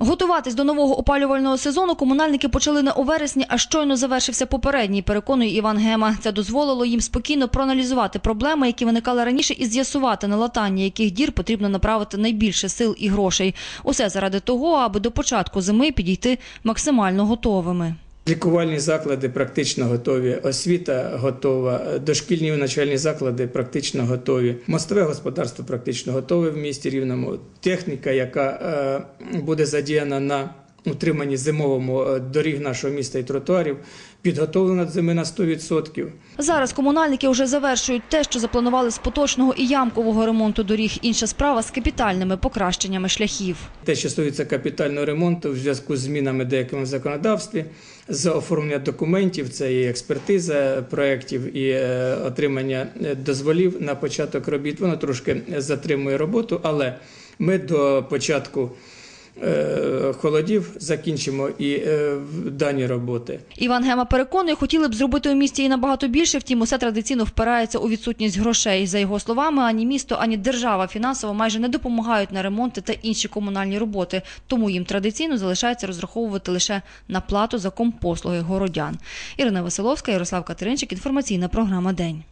Готуватись до нового опалювального сезону комунальники почали не у вересні, а щойно завершився попередній, переконує Іван Гема. Це дозволило їм спокійно проаналізувати проблеми, які виникали раніше, і з'ясувати на латання, яких дір потрібно направити найбільше сил і грошей. Усе заради того, аби до початку зими підійти максимально готовими. Лікувальні заклади практично готові, освіта готова, дошкільні навчальні заклади практично готові. Мостове господарство практично готове в місті Рівному. Техніка, яка е, буде задіяна на утриманні зимовому е, доріг нашого міста і тротуарів, підготовлена зими на 100%. Зараз комунальники вже завершують те, що запланували з поточного і ямкового ремонту доріг. Інша справа з капітальними покращеннями шляхів. Те, що стосується капітального ремонту в зв'язку з змінами деякими в законодавстві, з оформлення документів, це і експертиза проєктів, і е, отримання е, дозволів на початок робіт. Воно трошки затримує роботу, але ми до початку холодів закінчимо і е, дані роботи. Іван Гема переконує, хотіли б зробити у місті і набагато більше, втім, усе традиційно впирається у відсутність грошей. За його словами, ані місто, ані держава фінансово майже не допомагають на ремонти та інші комунальні роботи, тому їм традиційно залишається розраховувати лише на плату за компослуги городян. Ірина Василовська, Ярослав Катеринчик, інформаційна програма День.